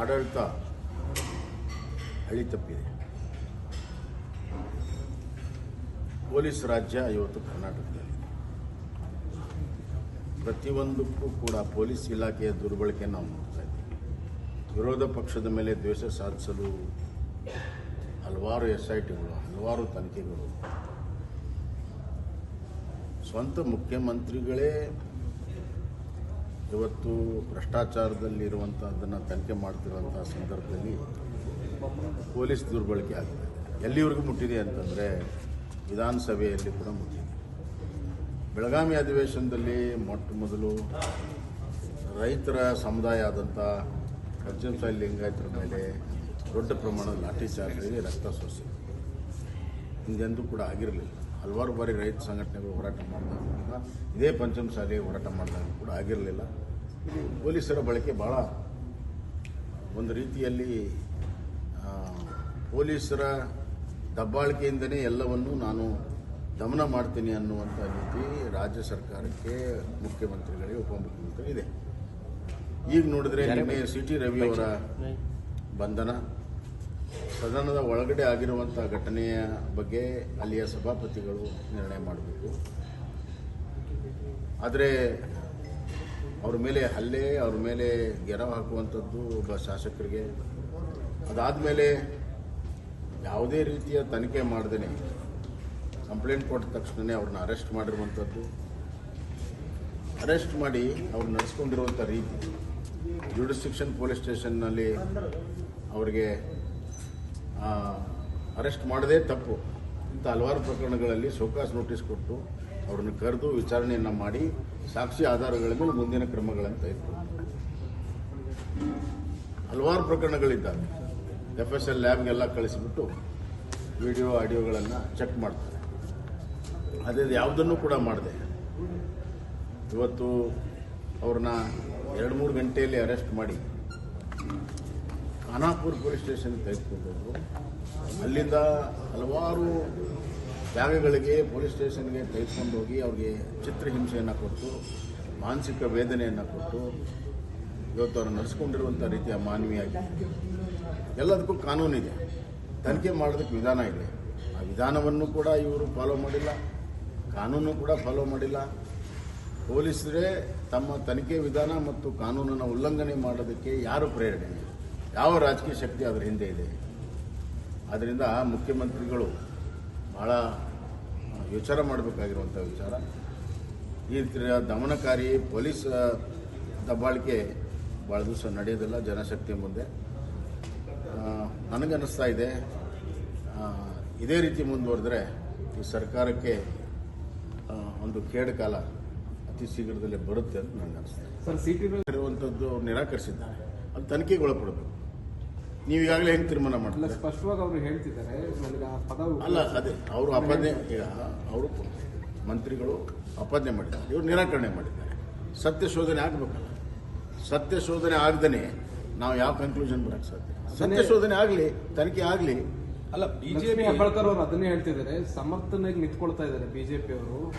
ಆಡಳಿತ ಹಳಿ ತಪ್ಪಿದೆ. ಪೊಲೀಸ್ ರಾಜ್ಯ ಇವತ್ತು ಕರ್ನಾಟಕದಲ್ಲಿ ಪ್ರತಿಯೊಂದಕ್ಕೂ ಕೂಡ ಪೊಲೀಸ್ ಇಲಾಖೆಯ ದುರ್ಬಳಕೆ ನಾವು ನೋಡ್ತಾ ಇದ್ದೀವಿ. ವಿರೋಧ ಪಕ್ಷದ ಮೇಲೆ ದ್ವೇಷ ಸಾಧಿಸಲು ಹಲವಾರು ಎಸ್ ಐ ಟಿಗಳು ಹಲವಾರು ತನಿಖೆಗಳು. ಸ್ವಂತ ಮುಖ್ಯಮಂತ್ರಿಗಳೇ ಇವತ್ತು ಭ್ರಷ್ಟಾಚಾರದಲ್ಲಿರುವಂಥದ್ದನ್ನು ತನಿಖೆ ಮಾಡ್ತಿರುವಂಥ ಸಂದರ್ಭದಲ್ಲಿ ಪೊಲೀಸ್ ದುರ್ಬಳಕೆ ಆಗಿದೆ ಎಲ್ಲಿವರೆಗೂ ಮುಟ್ಟಿದೆ ಅಂತಂದರೆ ವಿಧಾನಸಭೆಯಲ್ಲಿ ಕೂಡ ಮುಟ್ಟಿದೆ. ಬೆಳಗಾವಿ ಅಧಿವೇಶನದಲ್ಲಿ ಮೊಟ್ಟ ಮೊದಲು ರೈತರ ಸಮುದಾಯ ಆದಂಥ ಪಂಚಮಸಾಲಿ ಲಿಂಗಾಯತರ ಮೇಲೆ ದೊಡ್ಡ ಪ್ರಮಾಣದ ಲಾಠಿ ಚಾರ್ಜ್ ರಕ್ತ ಸೋಸಿ ಹಿಂದೆಂದೂ ಕೂಡ ಆಗಿರಲಿಲ್ಲ. ಹಲವಾರು ಬಾರಿ ರೈತ ಸಂಘಟನೆಗಳು ಹೋರಾಟ ಮಾಡಿದಾಗ ಕೂಡ ಇದೇ ಪಂಚಮಸಾಲಿ ಹೋರಾಟ ಮಾಡಿದಾಗ ಕೂಡ ಆಗಿರಲಿಲ್ಲ. ಇದು ಪೊಲೀಸರ ಬಳಕೆ ಭಾಳ ಒಂದು ರೀತಿಯಲ್ಲಿ ಪೊಲೀಸರ ದಬ್ಬಾಳಿಕೆಯಿಂದನೇ ಎಲ್ಲವನ್ನೂ ನಾನು ದಮನ ಮಾಡ್ತೀನಿ ಅನ್ನುವಂಥ ರೀತಿ ರಾಜ್ಯ ಸರ್ಕಾರಕ್ಕೆ ಮುಖ್ಯಮಂತ್ರಿಗಳಿಗೆ ಉಪಮುಖ್ಯಮಂತ್ರಿ ಇದೆ. ಈಗ ನೋಡಿದ್ರೆ ನಿನ್ನೆ ಸಿ ಟಿ ರವಿ ಅವರ ಬಂಧನ ಸದನದ ಒಳಗಡೆ ಆಗಿರುವಂಥ ಘಟನೆಯ ಬಗ್ಗೆ ಅಲ್ಲಿಯ ಸಭಾಪತಿಗಳು ನಿರ್ಣಯ ಮಾಡಬೇಕು. ಆದರೆ ಅವ್ರ ಮೇಲೆ ಹಲ್ಲೆ, ಅವ್ರ ಮೇಲೆ ಗೆರವು ಹಾಕುವಂಥದ್ದು ಒಬ್ಬ ಶಾಸಕರಿಗೆ. ಅದಾದಮೇಲೆ ಯಾವುದೇ ರೀತಿಯ ತನಿಖೆ ಮಾಡದೇ ಕಂಪ್ಲೇಂಟ್ ಕೊಟ್ಟ ತಕ್ಷಣವೇ ಅವ್ರನ್ನ ಅರೆಸ್ಟ್ ಮಾಡಿರುವಂಥದ್ದು. ಅರೆಸ್ಟ್ ಮಾಡಿ ಅವ್ರು ನಡೆಸ್ಕೊಂಡಿರುವಂಥ ರೀತಿ. ಜುಡಿಸ್ಟಿಕ್ಷನ್ ಪೊಲೀಸ್ ಸ್ಟೇಷನ್ನಲ್ಲಿ ಅವರಿಗೆ ಅರೆಸ್ಟ್ ಮಾಡದೇ ತಪ್ಪು. ಇಂಥ ಹಲವಾರು ಪ್ರಕರಣಗಳಲ್ಲಿ ಶೋಕಾಸ್ ನೋಟಿಸ್ ಕೊಟ್ಟು ಅವ್ರನ್ನ ಕರೆದು ವಿಚಾರಣೆಯನ್ನು ಮಾಡಿ ಸಾಕ್ಷಿ ಆಧಾರಗಳ ಮೇಲೆ ಮುಂದಿನ ಕ್ರಮಗಳಂತ ಇತ್ತು. ಹಲವಾರು ಪ್ರಕರಣಗಳಿದ್ದಾವೆ. ಎಫ್ ಎಸ್ ಎಲ್ ಲ್ಯಾಬ್ಗೆಲ್ಲ ಕಳಿಸಿಬಿಟ್ಟು ವಿಡಿಯೋ, ಆಡಿಯೋಗಳನ್ನು ಚೆಕ್ ಮಾಡ್ತಾರೆ. ಅದೇ ಯಾವುದನ್ನು ಕೂಡ ಮಾಡಿದೆ ಇವತ್ತು ಅವ್ರನ್ನ ಎರಡು ಮೂರು ಗಂಟೆಯಲ್ಲಿ ಅರೆಸ್ಟ್ ಮಾಡಿ. ಖಾನಾಪುರ್ ಪೊಲೀಸ್ ಸ್ಟೇಷನ್ ತೆಗೆದುಕೊಂಡು ಹೋದ್ರು ಅಲ್ಲಿಂದ ಹಲವಾರು ಜಾಗಗಳಿಗೆ ಪೊಲೀಸ್ ಸ್ಟೇಷನ್ಗೆ ತೆಗೆದುಕೊಂಡು ಹೋಗಿ ಅವ್ರಿಗೆ ಚಿತ್ರಹಿಂಸೆಯನ್ನು ಕೊಟ್ಟು, ಮಾನಸಿಕ ವೇದನೆಯನ್ನು ಕೊಟ್ಟು, ಇವತ್ತು ಅವ್ರು ನಡೆಸ್ಕೊಂಡಿರುವಂಥ ರೀತಿಯ ಮಾನವೀಯಾಗಿ ಎಲ್ಲದಕ್ಕೂ ಕಾನೂನಿದೆ ತನಿಖೆ ಮಾಡೋದಕ್ಕೆ ವಿಧಾನ ಇದೆ. ಆ ವಿಧಾನವನ್ನು ಕೂಡ ಇವರು ಫಾಲೋ ಮಾಡಿಲ್ಲ. ಕಾನೂನು ಕೂಡ ಫಾಲೋ ಮಾಡಿಲ್ಲ. ಪೊಲೀಸರೇ ತಮ್ಮ ತನಿಖೆ ವಿಧಾನ ಮತ್ತು ಕಾನೂನನ್ನು ಉಲ್ಲಂಘನೆ ಮಾಡೋದಕ್ಕೆ ಯಾರು ಪ್ರೇರಣೆ? ಯಾವ ರಾಜಕೀಯ ಶಕ್ತಿ ಅದರ ಹಿಂದೆ ಇದೆ? ಆದ್ದರಿಂದ ಮುಖ್ಯಮಂತ್ರಿಗಳು ಭಾಳ ವಿಚಾರ ಮಾಡಬೇಕಾಗಿರುವಂಥ ವಿಚಾರ. ಈ ರೀತಿಯ ದಮನಕಾರಿ ಪೊಲೀಸ್ ದಬ್ಬಾಳಿಕೆ ಭಾಳ ದಿವಸ ನಡೆಯೋದಿಲ್ಲ ಜನಶಕ್ತಿ ಮುಂದೆ. ನನಗನ್ನಿಸ್ತಾ ಇದೆ ಇದೇ ರೀತಿ ಮುಂದುವರೆದ್ರೆ ಈ ಸರ್ಕಾರಕ್ಕೆ ಒಂದು ಕೇಡು ಕಾಲ ಅತಿ ಶೀಘ್ರದಲ್ಲೇ ಬರುತ್ತೆ ಅಂತ ನನಗೆ ಅನಿಸ್ತದೆ ಸರ್ ಸಿಟಿ ಇರುವಂಥದ್ದು ನಿರಾಕರಿಸಿದ್ದಾರೆ. ಅದು ತನಿಖೆಗೆ ಒಳಪಡಬೇಕು. ನೀವು ಈಗಾಗಲೇ ಹೆಂಗೆ ತೀರ್ಮಾನ ಮಾಡಲ್ಲ ಮಾಡ್ತಾರೆ ಸ್ಪಷ್ಟವಾಗಿ ಅವರು ಹೇಳ್ತಿದ್ದಾರೆ. ನನಗೆ ಆ ಪದ ಅಲ್ಲ ಅದೇ ಅವರು ಅಪಾದನೆ ಈಗ ಅವರು ಮಂತ್ರಿಗಳು ಅಪಾದನೆ ಮಾಡಿದ್ದಾರೆ. ಇವರು ನಿರಾಕರಣೆ ಮಾಡಿದ್ದಾರೆ. ಸತ್ಯ ಶೋಧನೆ ಆಗಬೇಕಲ್ಲ. ಸತ್ಯ ಶೋಧನೆ ಆಗದೇ ನಾವು ಯಾವ ಕನ್ಕ್ಲೂಷನ್ ಬರಕ್ ಸಾಧ್ಯ? ಸತ್ಯ ಶೋಧನೆ ಆಗಲಿ ತನಿಖೆ ಆಗಲಿ. ಅಲ್ಲ ಬಿಜೆಪಿ ಹೆಬ್ಬಾಳ್ಕರ್ ಅವರು ಅದನ್ನೇ ಹೇಳ್ತಿದ್ದಾರೆ. ಸಮರ್ಥನೆಗೆ ನಿಂತ್ಕೊಳ್ತಾ ಇದ್ದಾರೆ ಬಿಜೆಪಿ ಅವರು.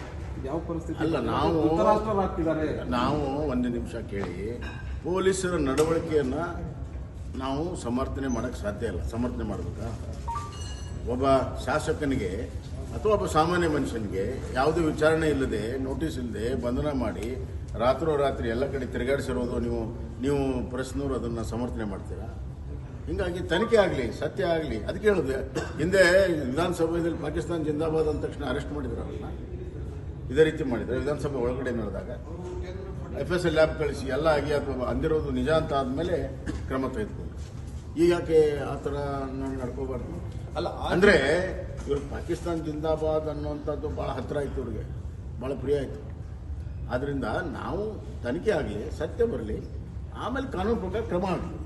ಯಾವ ಪರಿಸ್ಥಿತಿ? ಅಲ್ಲ, ನಾವು- ನಾವು ಒಂದು ನಿಮಿಷ ಕೇಳಿ. ಪೊಲೀಸರ ನಡವಳಿಕೆಯನ್ನು ನಾವು ಸಮರ್ಥನೆ ಮಾಡೋಕ್ಕೆ ಸಾಧ್ಯ ಇಲ್ಲ. ಸಮರ್ಥನೆ ಮಾಡಬೇಕಾ? ಒಬ್ಬ ಶಾಸಕನಿಗೆ ಅಥವಾ ಒಬ್ಬ ಸಾಮಾನ್ಯ ಮನುಷ್ಯನಿಗೆ ಯಾವುದೇ ವಿಚಾರಣೆ ಇಲ್ಲದೆ ನೋಟಿಸ್ ಇಲ್ಲದೆ ಬಂಧನ ಮಾಡಿ ರಾತ್ರೋರಾತ್ರಿ ಎಲ್ಲ ಕಡೆ ತಿರುಗಾಡಿಸಿರೋದು ನೀವು ನೀವು ಪ್ರೆಸ್ನವ್ರು ಅದನ್ನು ಸಮರ್ಥನೆ ಮಾಡ್ತೀರಾ? ಹಿಂಗಾಗಿ ತನಿಖೆ ಆಗಲಿ, ಸತ್ಯ ಆಗಲಿ ಅದಕ್ಕೆ ಹೇಳಿದೆ, ಹಿಂದೆ ವಿಧಾನಸಭೆಯಲ್ಲಿ ಪಾಕಿಸ್ತಾನ ಜಿಂದಾಬಾದ್ ಅಂದ ತಕ್ಷಣ ಅರೆಸ್ಟ್ ಮಾಡಿದ್ರು ಅವ್ರನ್ನ ಇದೇ ರೀತಿ ಮಾಡಿದ್ರು ವಿಧಾನಸಭೆ ಒಳಗಡೆ ನಡೆದಾಗ. ಎಫ್ ಎಸ್ ಎಲ್ ಲ್ಯಾಬ್ ಕಳಿಸಿ ಎಲ್ಲ ಆಗಿ ಅಥವಾ ಅಂದಿರೋದು ನಿಜ ಅಂತ ಆದಮೇಲೆ ಕ್ರಮ ತೆಗೆದುಕೊಂಡು ಈಗ ಯಾಕೆ ಆ ಥರ ನಾನು ನಡ್ಕೋಬಾರ್ದು? ಅಲ್ಲ ಅಂದರೆ ಇವ್ರು ಪಾಕಿಸ್ತಾನ ಜಿಂದಾಬಾದ್ ಅನ್ನುವಂಥದ್ದು ಭಾಳ ಹತ್ತಿರ ಆಯ್ತು ಇವ್ರಿಗೆ. ಭಾಳ ಪ್ರಿಯ ಆಯಿತು. ಆದ್ದರಿಂದ ನಾವು ತನಿಖೆ ಆಗಲಿ ಸತ್ಯ ಬರಲಿ ಆಮೇಲೆ ಕಾನೂನು ಪ್ರಕಾರ ಕ್ರಮ ಆಗಲಿ.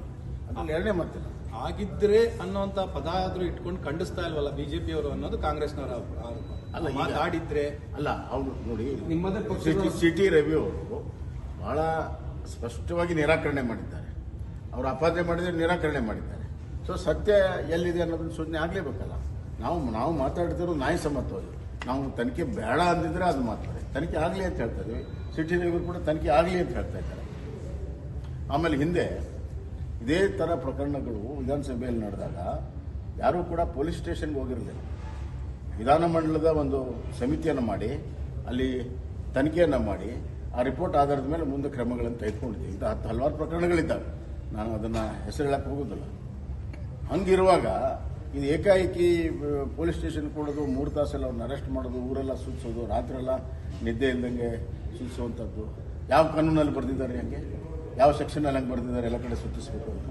ಅದನ್ನ ಎರಡನೇ ಮಾತಿಲ್ಲ. ಆಗಿದ್ರೆ ಅನ್ನೋಂಥ ಪದ ಆದರೂ ಇಟ್ಕೊಂಡು ಖಂಡಿಸ್ತಾ ಇಲ್ವಲ್ಲ ಬಿಜೆಪಿ ಅವರು ಅನ್ನೋದು ಕಾಂಗ್ರೆಸ್ನವರ ಆರೋಪ. ಅಲ್ಲ, ಮಾತಾಡಿದ್ರೆ ಅಲ್ಲ ಹೌದು ನೋಡಿ ನಿಮ್ಮದೇ ಸಿಟಿ ರವಿ ಅವರು ಬಹಳ ಸ್ಪಷ್ಟವಾಗಿ ನಿರಾಕರಣೆ ಮಾಡಿದ್ದಾರೆ. ಅವರು ಅಪಾದನೆ ಮಾಡಿದರೆ ನಿರಾಕರಣೆ ಮಾಡಿದ್ದಾರೆ. ಸೊ ಸತ್ಯ ಎಲ್ಲಿದೆ ಅನ್ನೋದನ್ನು ಸೂಚನೆ ಆಗಲೇಬೇಕಲ್ಲ. ನಾವು ನಾವು ಮಾತಾಡ್ತಿರೋ ನಾಯಿ ಸಮತ್ವದು ನಾವು ತನಿಖೆ ಬೇಡ ಅಂದಿದ್ರೆ ಅದು ಮಾತಾಡಿ ತನಿಖೆ ಆಗಲಿ ಅಂತ ಹೇಳ್ತಾ ಸಿಟಿ ಕೂಡ ತನಿಖೆ ಆಗಲಿ ಅಂತ ಹೇಳ್ತಾ ಇದ್ದಾರೆ. ಆಮೇಲೆ ಹಿಂದೆ ಇದೇ ಥರ ಪ್ರಕರಣಗಳು ವಿಧಾನಸಭೆಯಲ್ಲಿ ನಡೆದಾಗ ಯಾರೂ ಕೂಡ ಪೊಲೀಸ್ ಸ್ಟೇಷನ್ಗೆ ಹೋಗಿರಲಿಲ್ಲ. ವಿಧಾನಮಂಡಲದ ಒಂದು ಸಮಿತಿಯನ್ನು ಮಾಡಿ, ಅಲ್ಲಿ ತನಿಖೆಯನ್ನು ಮಾಡಿ ಆ ರಿಪೋರ್ಟ್ ಆಧಾರದ ಮೇಲೆ ಮುಂದೆ ಕ್ರಮಗಳನ್ನು ತೆಗೆದುಕೊಂಡಿದ್ದೀವಿ. ಇಂಥ ಹತ್ತು ಹಲವಾರು ಪ್ರಕರಣಗಳಿದ್ದಾವೆ. ನಾನು ಅದನ್ನು ಹೆಸರು ಹೇಳಕ್ಕೆ ಹೋಗೋದಿಲ್ಲ. ಹಂಗಿರುವಾಗ ಇದು ಏಕಾಏಕಿ ಪೊಲೀಸ್ ಸ್ಟೇಷನ್ ಕೊಡೋದು, ಮೂರು ತಾಸೆಲ್ಲ ಅವ್ರನ್ನ ಅರೆಸ್ಟ್ ಮಾಡೋದು, ಊರೆಲ್ಲ ಸೂಚಿಸೋದು ರಾತ್ರೆಲ್ಲ ನಿದ್ದೆ ಇಲ್ದಂಗೆ ಸೂಚಿಸುವಂಥದ್ದು ಯಾವ ಕಾನೂನಲ್ಲಿ ಬರೆದಿದ್ದಾರೆ ಹಂಗೆ? ಯಾವ ಸೆಕ್ಷನಲ್ಲಿ ಹಂಗೆ ಬರೆದಿದ್ದಾರೆ, ಎಲ್ಲ ಕಡೆ ಸೂಚಿಸಬೇಕು ಅಂತ.